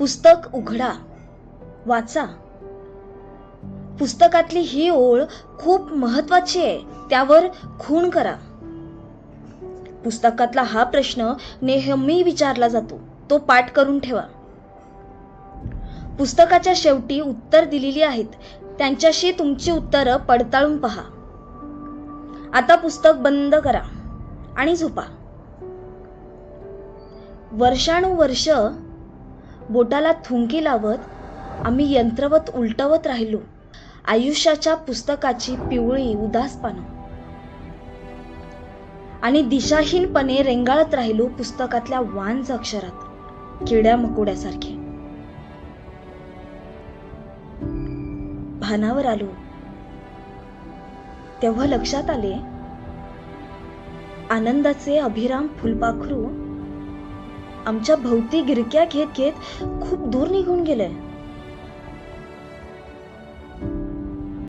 पुस्तक उघडा. वाचा. पुस्तकातली ही ओळ खूप महत्वाची आहे त्यावर खूण करा. पुस्तकातला हा प्रश्न नेहमी विचारला जातो तो पाठ करून ठेवा. पुस्तकाच्या शेवटी उत्तर दिलेली आहेत त्यांच्याशी तुमची उत्तरं पडताळून पहा. आता पुस्तक बंद करा आणि झोपा. वर्षानुवर्ष बोटाला थुंकी लावत आम्ही यंत्रवत उलटवत राहिलो. आयुष्याच्या पुस्तकाची पिवळी उदास पानं आणि दिशाहीनपणे रेंगाळत राहिलो पुस्तकातल्या वांज अक्षरात किड्या मकोड्यासारखे. भानावर आलो. तेव्हा लक्षात आले आनंदाचे अभिराम फुलपाखरू आमच्या भोवती गिरक्या घेत घेत खूप दूर निघून गेले